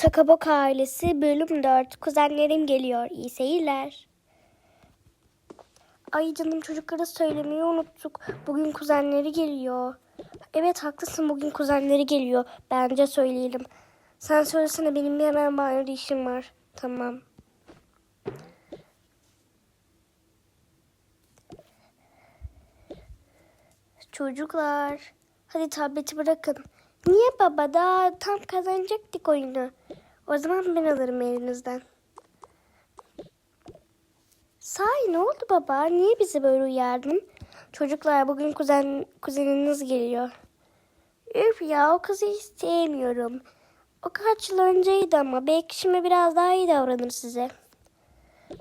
Takabok ailesi bölüm 4. Kuzenlerim geliyor. İyi seyirler. Ay canım çocuklara söylemeyi unuttuk. Bugün kuzenleri geliyor. Evet haklısın bugün kuzenleri geliyor. Bence söyleyelim. Sen söylesene benim bir hemen banyoda işim var. Tamam. Çocuklar hadi tableti bırakın. Niye baba daha tam kazanacaktık oyunu. O zaman ben alırım elinizden. Sahi ne oldu baba? Niye bizi böyle uyardın? Çocuklar bugün kuzen kuzeniniz geliyor. Üf ya o kızı hiç sevmiyorum. O kaç yıl önceydi ama belki şimdi biraz daha iyi davranır size.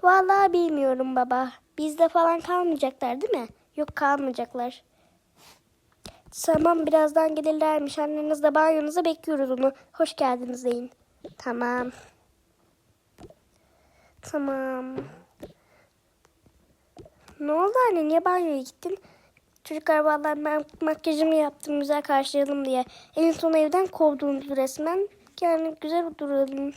Vallahi bilmiyorum baba. Bizde falan kalmayacaklar değil mi? Yok kalmayacaklar. Tamam birazdan gelirlermiş. Anneniz de banyonuza bekliyoruz onu. Hoş geldiniz deyin. Tamam. Tamam. Ne oldu anne? Niye banyoya gittin? Çocuklar vallahi ben makyajımı yaptım güzel karşılayalım diye. En son evden kovdunuz resmen. Yani güzel duralım.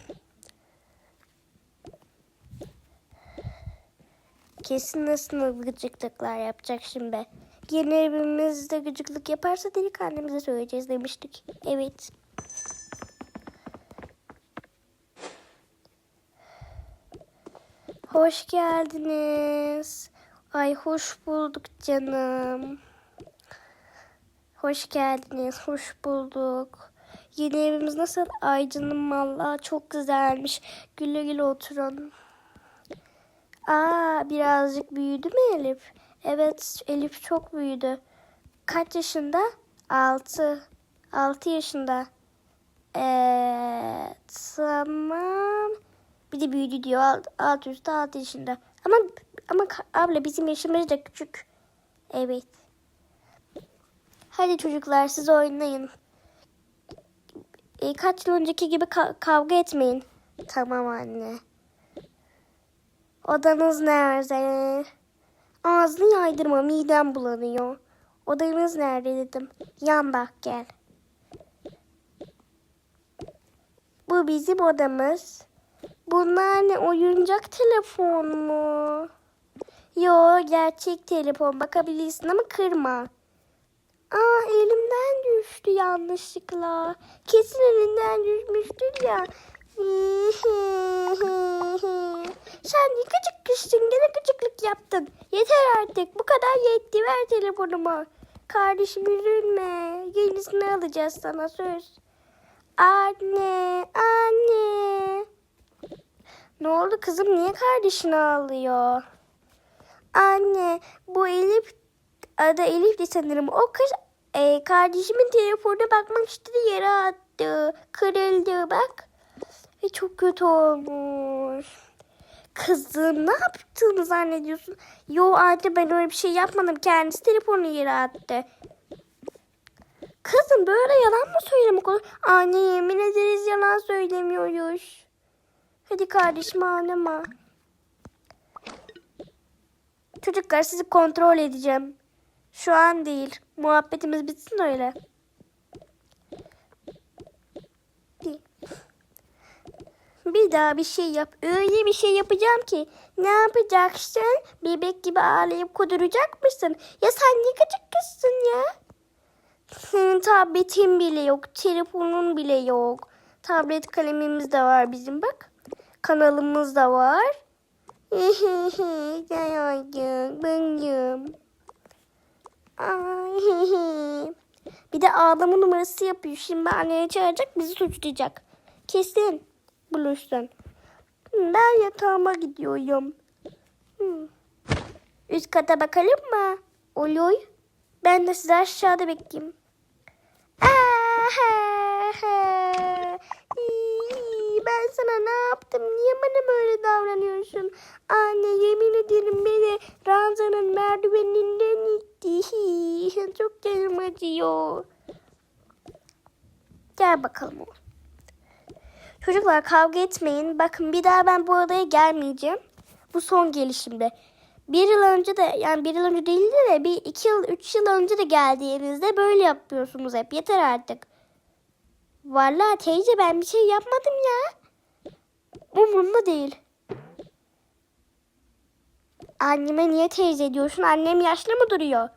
Kesin nasıl gıcıklıklar yapacak şimdi. Yeni evimizde gıcıklık yaparsa delik annemize söyleyeceğiz demiştik. Evet. Hoş geldiniz. Ay hoş bulduk canım. Hoş geldiniz. Hoş bulduk. Yeni evimiz nasıl? Ay canım valla çok güzelmiş. Güle güle oturun. Aa birazcık büyüdü mü Elif? Evet Elif çok büyüdü. Kaç yaşında? Altı. Altı yaşında. Ee, tamam. Bir de büyüdü diyor. Alt, alt üstü altı yaşında. Ama ama abla bizim yaşımız da küçük. Evet. Hadi çocuklar siz oynayın. E, kaç yıl önceki gibi ka- kavga etmeyin. Tamam anne. Odanız nerede? Ağzını yaydırma midem bulanıyor. Odanız nerede dedim. Yan bak gel. Bu bizim odamız. Bunlar ne oyuncak telefon mu? Yo gerçek telefon bakabilirsin ama kırma. Aa elimden düştü yanlışlıkla. Kesin elinden düşmüştür ya. Sen ne gıcık kızsın gene gıcıklık yaptın. Yeter artık bu kadar yetti ver telefonumu. Kardeşim üzülme. Yenisini alacağız sana söz. Anne, anne. Ne oldu kızım niye kardeşini ağlıyor? Anne bu Elif adı Elif'ti sanırım. O kız e, kardeşimin telefonuna bakmak istedi yere attı. Kırıldı bak. Ve çok kötü olmuş. Kızım ne yaptığını zannediyorsun? Yo anne ben öyle bir şey yapmadım. Kendisi telefonu yere attı. Kızım böyle yalan mı söylemek olur? Anne yemin ederiz yalan söylemiyoruz. Hadi kardeşim ağlama. Çocuklar sizi kontrol edeceğim. Şu an değil. Muhabbetimiz bitsin öyle. Bir daha bir şey yap. Öyle bir şey yapacağım ki. Ne yapacaksın? Bebek gibi ağlayıp kuduracak mısın? Ya sen ne gıcık kızsın ya? Senin tabletin bile yok. Telefonun bile yok. Tablet kalemimiz de var bizim bak. Kanalımız da var. Dayandım. Benim. Ay. Bir de ağlama numarası yapıyor. Şimdi anneye çağıracak bizi suçlayacak. Kesin bulursun. Ben yatağıma gidiyorum. Hmm. Üst kata bakalım mı? Olur. Ben de sizi aşağıda bekleyeyim. Ben sana ne yaptım? Niye bana böyle davranıyorsun? Anne yemin ederim beni ranzanın merdiveninden itti. Çok canım acıyor. Gel bakalım oğlum. Çocuklar kavga etmeyin. Bakın bir daha ben bu odaya gelmeyeceğim. Bu son gelişimde. Bir yıl önce de yani bir yıl önce değildi de bir iki yıl üç yıl önce de geldiğinizde böyle yapıyorsunuz hep. Yeter artık. Vallahi teyze ben bir şey yapmadım ya. Umurumda değil. Anneme niye teyze diyorsun? Annem yaşlı mı duruyor?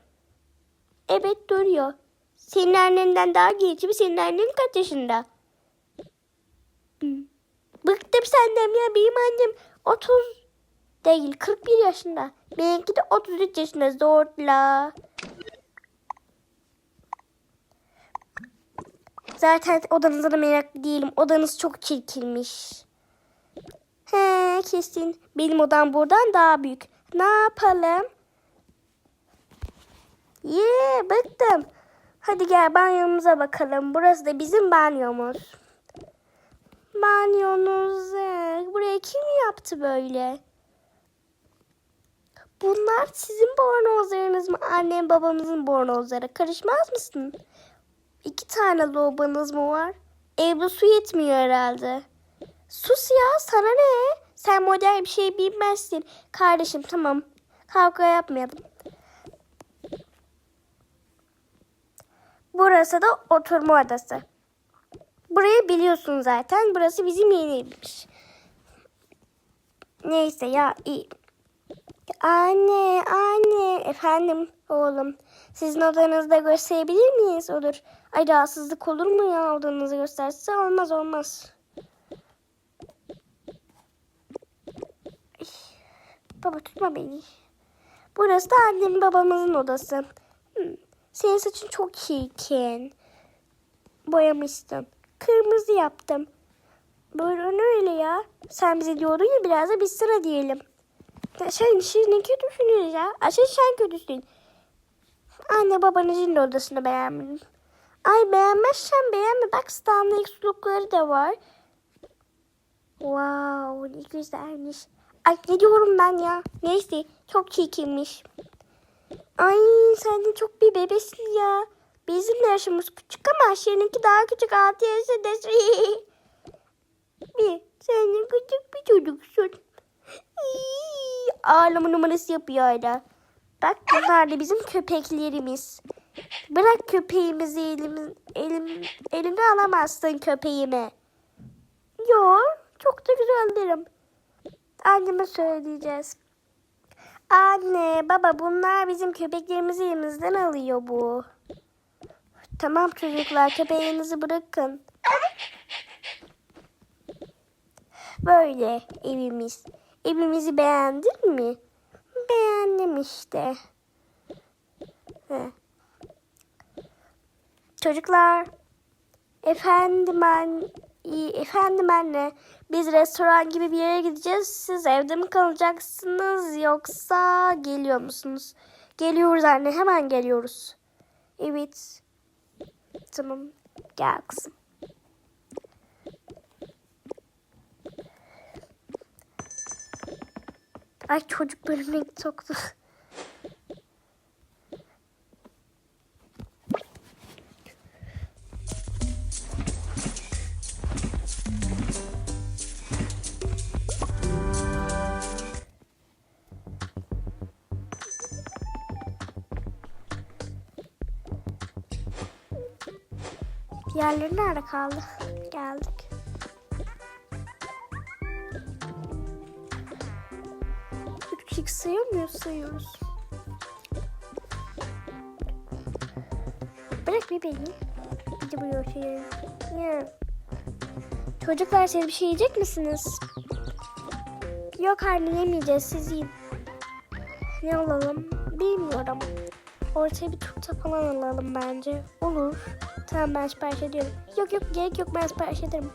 Evet duruyor. Senin annenden daha genç mi? Senin annen kaç yaşında? Bıktım senden ya. Benim annem 30 değil 41 yaşında. Benimki de 33 yaşında zorla. Zaten odanıza da meraklı değilim. Odanız çok çirkinmiş. He kesin. Benim odam buradan daha büyük. Ne yapalım? Yee bıktım. Hadi gel banyomuza bakalım. Burası da bizim banyomuz. Banyonuz. eh, Buraya kim yaptı böyle? Bunlar sizin bornozlarınız mı? Annem babamızın bornozları. Karışmaz mısın? İki tane lobanız mı var? Evde su yetmiyor herhalde. Sus ya sana ne? Sen modern bir şey bilmezsin. Kardeşim tamam. Kavga yapmayalım. Burası da oturma odası. Burayı biliyorsun zaten. Burası bizim yeni evimiz. Neyse ya iyi. Anne, anne. Efendim oğlum. Sizin odanızda gösterebilir miyiz? Olur. Ay rahatsızlık olur mu ya odanızı gösterse? Olmaz olmaz. Baba tutma beni. Burası da annemin babamızın odası. Hmm, Senin saçın çok çirkin. Boyamıştın. Kırmızı yaptım. Buyurun öyle ya. Sen bize diyordun ya biraz da biz sana diyelim. Sen şimdi ne kötü düşünüyorsun ya. Aşağı sen kötüsün. Anne babanızın da odasını beğenmedim. Ay beğenmezsen beğenme. Bak Stanley sulukları da var. Wow ne güzelmiş. Ay ne diyorum ben ya. Neyse çok çirkinmiş. Ay sen de çok bir bebesin ya. Bizim yaşımız küçük ama seninki daha küçük 6 yaşındasın. bir sen küçük bir çocuksun. Ağlama numarası yapıyor hala. Bak bunlar da bizim köpeklerimiz. Bırak köpeğimizi elim, elim, eline alamazsın köpeğimi. Yo çok da güzel derim. Anneme söyleyeceğiz. Anne baba bunlar bizim köpeklerimizi elimizden alıyor bu. Tamam çocuklar köpeğinizi bırakın. Böyle evimiz. Evimizi beğendin mi? Beğendim işte. Çocuklar. Efendim ben efendim anne. Biz restoran gibi bir yere gideceğiz. Siz evde mi kalacaksınız yoksa geliyor musunuz? Geliyoruz anne hemen geliyoruz. Evet. Tamam. Gel kızım. Ay çocuk bölümüne soktu. Diğerleri nerede kaldı? Geldik. Üç kişi sayıyor? Sayıyoruz. Bırak bir beni. Bir de bu şey. Ya. Çocuklar siz bir şey yiyecek misiniz? Yok anne yemeyeceğiz siz yiyin. Ne alalım? Bilmiyorum. Ortaya bir turta falan alalım bence. Olur. Tamam ben sipariş ediyorum. Yok yok gerek yok ben sipariş ederim.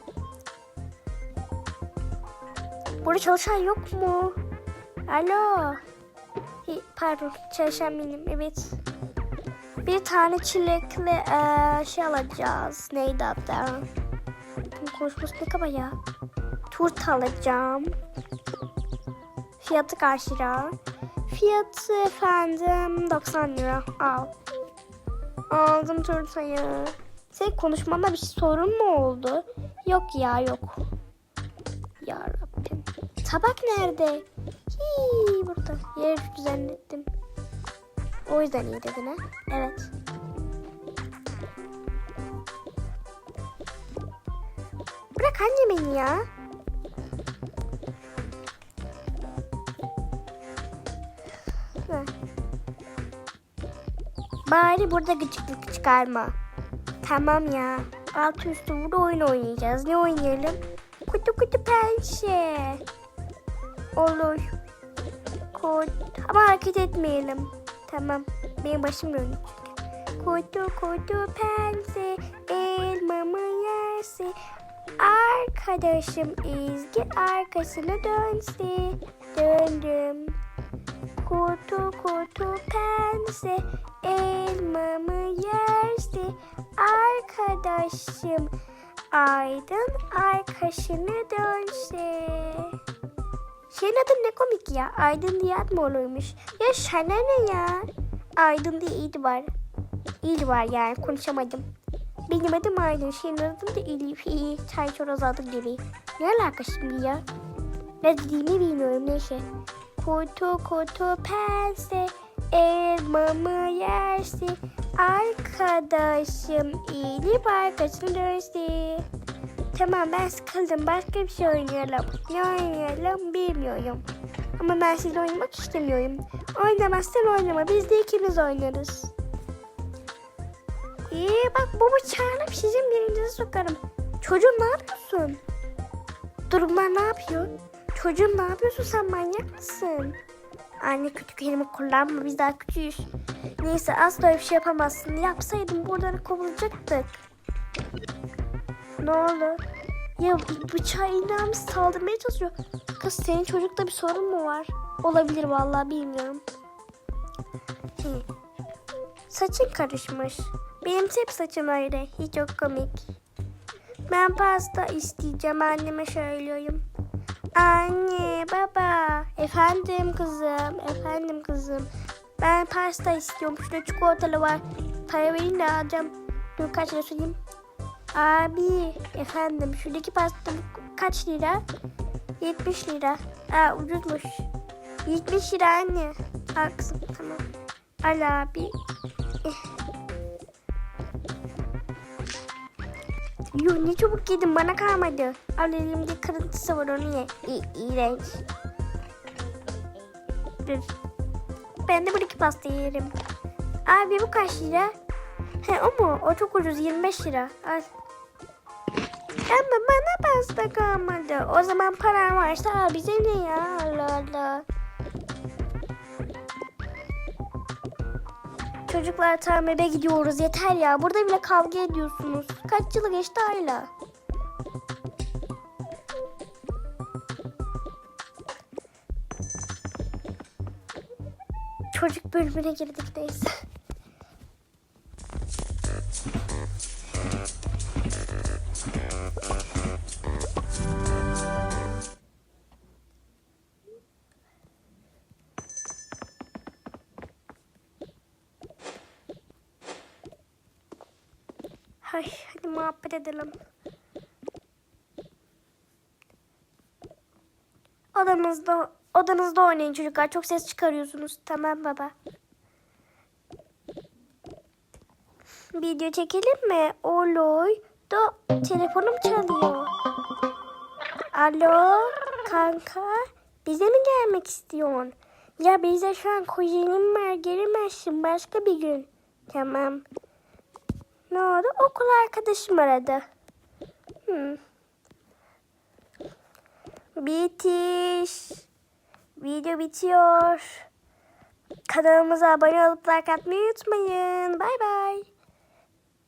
Burada çalışan yok mu? Alo. Hi, Pardon çalışan benim evet. Bir tane çilekli eee, şey alacağız. Neydi? Bunun konuşması ne kaba ya? Turta alacağım. Fiyatı kaç? Fiyatı efendim 90 lira. Al. Aldım turtayı. Senin konuşmanda bir sorun mu oldu? Yok ya yok. Ya Rabbim. Tabak nerede? Hii, burada. Yer düzenlettim. O yüzden iyi dedin ha? Evet. Bırak anne ya. Bari burada gıcıklık çıkarma. Tamam ya. Altı üstü burada oyun oynayacağız. Ne oynayalım? Kutu kutu pençe. Olur. Kut. Ama hareket etmeyelim. Tamam. Benim başım dönüyor. Kutu kutu pense elmamı yerse Arkadaşım İzgi arkasına dönse Döndüm Kutu kutu pense elmamı yerse Arkadaşım Aydın arkasına dönse Senin adın ne komik ya. Aydın diye ad mı olurmuş? Ya sana ne ya? Aydın diye iyiydi var. İyi var yani konuşamadım. Benim adım Aydın. Senin adın da. İyi. Çay çoroz adı gibi. Ne alaka şimdi ya? Ne dediğimi bilmiyorum neyse. Kutu kutu pense elmamı yerse arkadaşım Elif arkasını dönse. Tamam ben sıkıldım. Başka bir şey oynayalım. Ne oynayalım bilmiyorum. Ama ben sizinle oynamak istemiyorum. Oynamazsan oynama. Biz de ikimiz oynarız. İyi bak bu bıçağını sizin birinize sokarım. Çocuğum ne yapıyorsun? Durumlar ne yapıyor? Çocuğum ne yapıyorsun sen manyak mısın? Anne kötü kelime kullanma biz daha küçüğüz. Neyse asla öyle bir şey yapamazsın. Yapsaydım buradan kovulacaktık. Ne oldu? Ya bıçağı iğnemiş saldırmaya çalışıyor. Kız senin çocukta bir sorun mu var? Olabilir vallahi bilmiyorum. Hı. Saçın karışmış. Benim hep saçım öyle. Hiç çok komik. Ben pasta isteyeceğim anneme söylüyorum. Anne, baba. Efendim kızım, efendim kızım. Ben pasta istiyorum. Şurada çikolatalı var. Para verin de alacağım. Dur kaç lira söyleyeyim. Abi, efendim şuradaki pasta kaç lira? 70 lira. Aa ucuzmuş. 70 lira anne. Kızım tamam. Al abi. Yuh ne çabuk yedim bana kalmadı. Al elimde kırıntısı var onu ye. İ iğrenç. Dur. Ben de bu iki pasta yerim. Abi bu kaç lira? He o mu? O çok ucuz 25 lira. Al. Ama bana pasta kalmadı. O zaman paran varsa al bize ne ya? Allah Allah. Çocuklar tamam eve gidiyoruz yeter ya. Burada bile kavga ediyorsunuz. Kaç yılı geçti hala. Çocuk bölümüne girdik neyse. Hay, hadi muhabbet edelim. Odanızda, odanızda oynayın çocuklar. Çok ses çıkarıyorsunuz. Tamam baba. Video çekelim mi? Oloy. Da telefonum çalıyor. Alo kanka. Bize mi gelmek istiyorsun? Ya bize şu an kuzenim var. Gelemezsin başka bir gün. Tamam. Ne oldu? Okul arkadaşım aradı. Hmm. Bitiş. Video bitiyor. Kanalımıza abone olup like atmayı unutmayın. Bay bay.